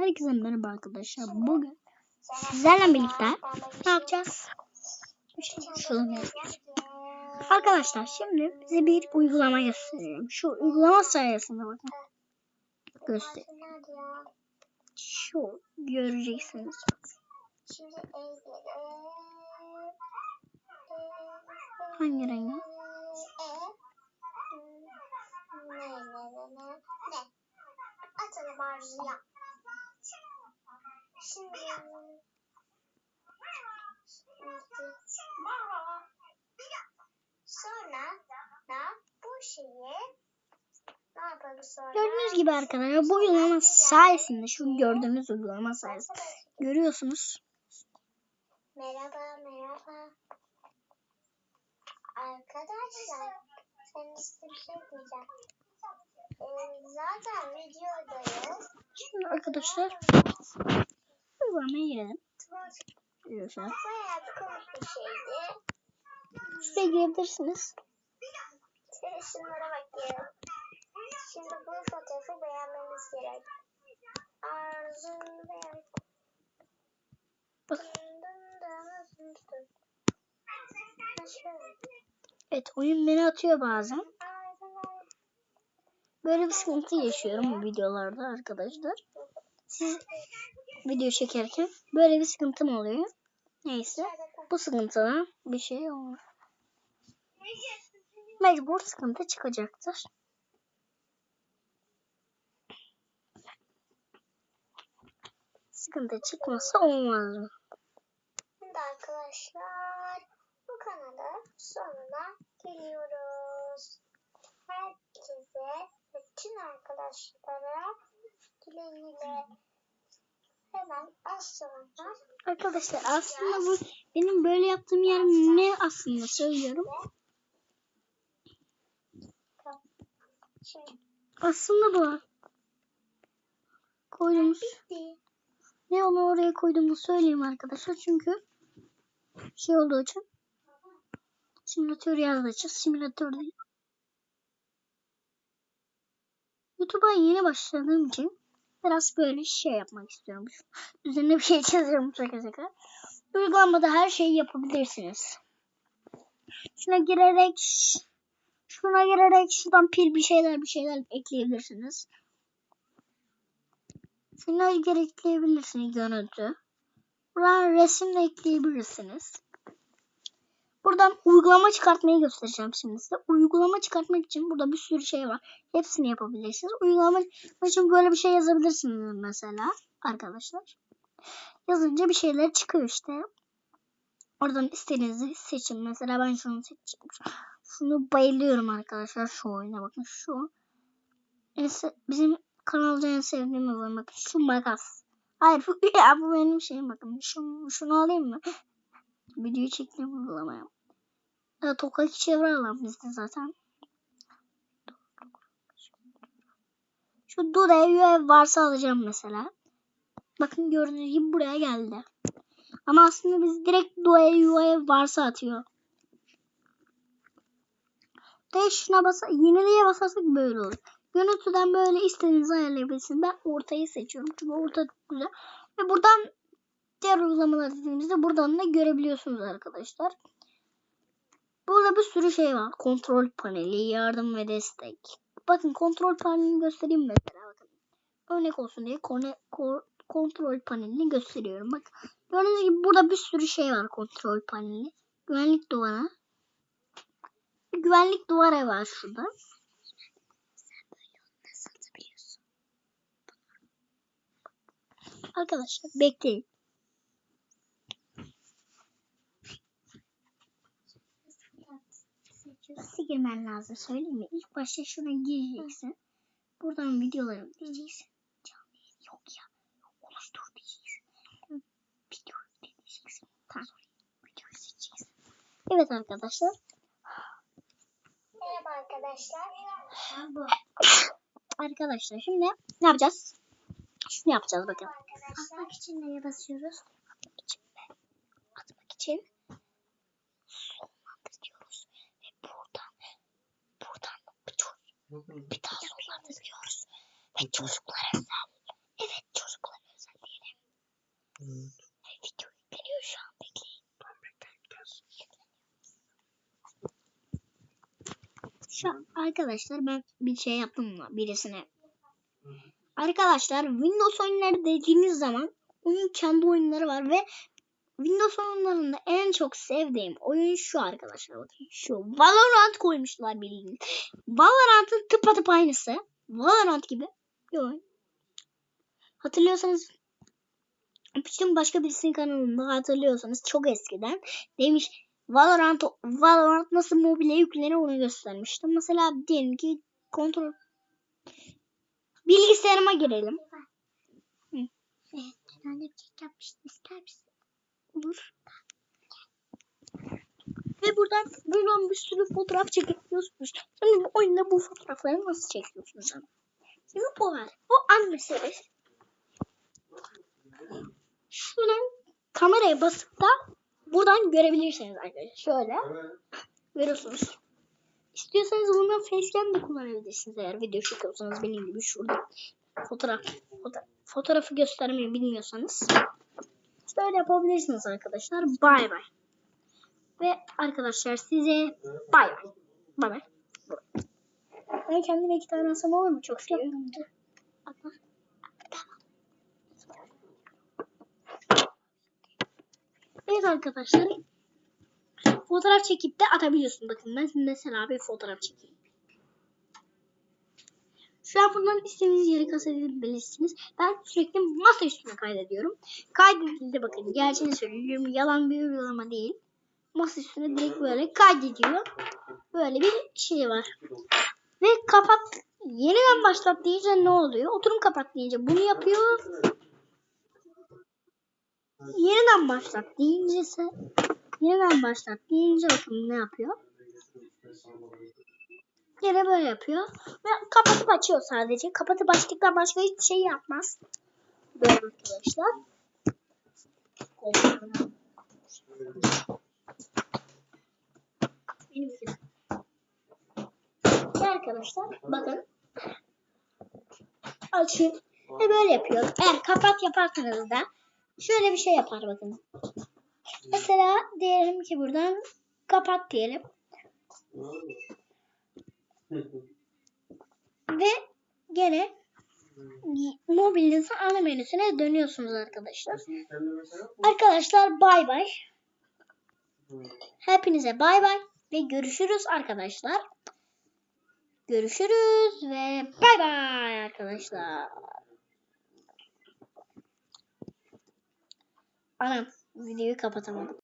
Herkese merhaba arkadaşlar. Bugün sizlerle birlikte ne yapacağız? Yapacağız. Arkadaşlar şimdi size bir uygulama göstereceğim. Şu uygulama sayesinde bakın. Göster. Şu göreceksiniz. Hangi rengi? atalım arzuya. Şimdi sonra ne bu şeyi ne yapalım sonra? Gördüğünüz gibi arkadaşlar bu uygulama sayesinde şu gördüğünüz uygulama sayesinde görüyorsunuz. Merhaba, merhaba. Arkadaşlar, sen size bir şey diyeceğim. Ee, zaten videodayız. Şimdi arkadaşlar uygulamaya girelim. Görüyorsunuz. Bayağı komik bir şeydi. Şuraya girebilirsiniz. Şunlara beğenmemiz gerek. Arzu beğen. Bak. Ha, şöyle. Evet oyun beni atıyor bazen. Böyle bir sıkıntı yaşıyorum bu videolarda arkadaşlar. Siz video çekerken böyle bir sıkıntım oluyor. Neyse bu sıkıntıdan bir şey olmaz. Mecbur sıkıntı çıkacaktır. Sıkıntı çıkmasa olmaz mı? Şimdi arkadaşlar bu kanalın sonuna geliyoruz. Herkese bütün arkadaşlara güle güle hemen az sonra Arkadaşlar aslında bu benim böyle yaptığım yer ne aslında söylüyorum. Aslında bu. Koyduğumuz bitti. Onu oraya koyduğumu söyleyeyim arkadaşlar. Çünkü şey olduğu için simülatör için simülatör değil. YouTube'a yeni başladığım için biraz böyle şey yapmak istiyorum. Üzerine bir şey çiziyorum şaka şaka. Uygulamada her şeyi yapabilirsiniz. Şuna girerek şuna girerek şuradan pil bir şeyler bir şeyler ekleyebilirsiniz. Şuna ekleyebilirsiniz görüntü. Buradan resim de ekleyebilirsiniz. Buradan uygulama çıkartmayı göstereceğim şimdi size. Uygulama çıkartmak için burada bir sürü şey var. Hepsini yapabilirsiniz. Uygulama için böyle bir şey yazabilirsiniz mesela arkadaşlar. Yazınca bir şeyler çıkıyor işte. Oradan istediğinizi seçin. Mesela ben şunu seçeceğim. Şunu bayılıyorum arkadaşlar. Şu oyuna bakın şu. Se- bizim kanalda en sevdiğim oyun bakın. Şu makas. Hayır bu, ya, bu benim şeyim bakın. Şunu, şunu alayım mı? Videoyu çektiğim uygulamaya. Ya, tokak çevre alan bizde zaten. Şu Duda UV varsa alacağım mesela. Bakın gördüğünüz gibi buraya geldi. Ama aslında biz direkt Duda UV varsa atıyor. De şuna basa, yenileye basarsak böyle olur. Görüntüden böyle istediğinizi ayarlayabilirsiniz. Ben ortayı seçiyorum. Çünkü orta güzel. Ve buradan diğer uygulamalar dediğimizde buradan da görebiliyorsunuz arkadaşlar. Burada bir sürü şey var. Kontrol paneli, yardım ve destek. Bakın kontrol panelini göstereyim mesela. Bakın. Örnek olsun diye kone, ko, kontrol panelini gösteriyorum. Bak gördüğünüz gibi burada bir sürü şey var kontrol paneli. Güvenlik duvarı. Güvenlik duvarı var şurada. Arkadaşlar bekleyin. Nasıl girmen lazım söyleyeyim mi? İlk başta şuna gireceksin. Buradan videolarım diyeceksin. Canlı yok ya. Oluştur diyeceksin. Video diyeceksin. Tamam. Videoyu seçeceksin. Evet arkadaşlar. Merhaba arkadaşlar. Arkadaşlar şimdi ne yapacağız? Şunu yapacağız bakın. Arkadaşlar. Atmak için neye basıyoruz? Atmak için mi? Atmak için sonlandırıyoruz. Ve buradan buradan bir, bir daha sonlandırıyoruz. Ve çocuklara özel. Evet çocuklara özel. Video yükleniyor şu an bekleyin. Şu an arkadaşlar ben bir şey yaptım mı birisine. Arkadaşlar Windows oyunları dediğiniz zaman oyun kendi oyunları var ve Windows oyunlarında en çok sevdiğim oyun şu arkadaşlar. Bakın şu Valorant koymuşlar bildiğiniz. Valorant'ın tıpatıp aynısı. Valorant gibi bir oyun. Hatırlıyorsanız bütün başka birisinin kanalında hatırlıyorsanız çok eskiden demiş Valorant Valorant nasıl mobile yüklenir onu göstermiştim. Mesela diyelim ki kontrol bilgisayarıma girelim. Evet, ben de bir kek yapmıştım. İster misin? Olur. Ve buradan buradan bir sürü fotoğraf çekebiliyorsunuz. Şimdi bu oyunda bu fotoğrafları nasıl çekiyorsunuz ama? Şimdi bu var. Bu an meselesi. Şuradan kameraya basıp da buradan görebilirsiniz arkadaşlar. Şöyle görüyorsunuz. İstiyorsanız bundan facecam de kullanabilirsiniz eğer video çekiyorsanız benim gibi şurada fotoğraf, fotoğraf fotoğrafı göstermeyi bilmiyorsanız. Böyle yapabilirsiniz arkadaşlar. Bay bay. Ve arkadaşlar size bay bay. Bay bay. Ben kendime iki tane alsam olur mu? Çok seviyorum. Evet arkadaşlar. Fotoğraf çekip de atabiliyorsun. Bakın ben mesela bir fotoğraf çekeyim. Şu an buradan istediğiniz yere kaydedebilirsiniz. Ben sürekli masa üstüne kaydediyorum. Kaydedildi bakın. Gerçeğini söylüyorum. Yalan bir uygulama değil. Masa üstüne direkt böyle kaydediyor. Böyle bir şey var. Ve kapat. Yeniden başlat deyince ne oluyor? Oturum kapat deyince bunu yapıyor. Yeniden başlat deyince ise yeniden başlat deyince bakın ne yapıyor? Gene böyle yapıyor. Ve kapatıp açıyor sadece. Kapatıp açtıktan başka hiçbir şey yapmaz. Böyle arkadaşlar. Benim gibi. Ve arkadaşlar bakın. Açın. Ve böyle yapıyor. Eğer kapat yaparsanız da şöyle bir şey yapar bakın. Mesela diyelim ki buradan kapat diyelim. Ve gene mobilinizin ana menüsüne dönüyorsunuz arkadaşlar. Arkadaşlar bay bay. Hepinize bay bay ve görüşürüz arkadaşlar. Görüşürüz ve bay bay arkadaşlar. Anam videoyu kapatamadım.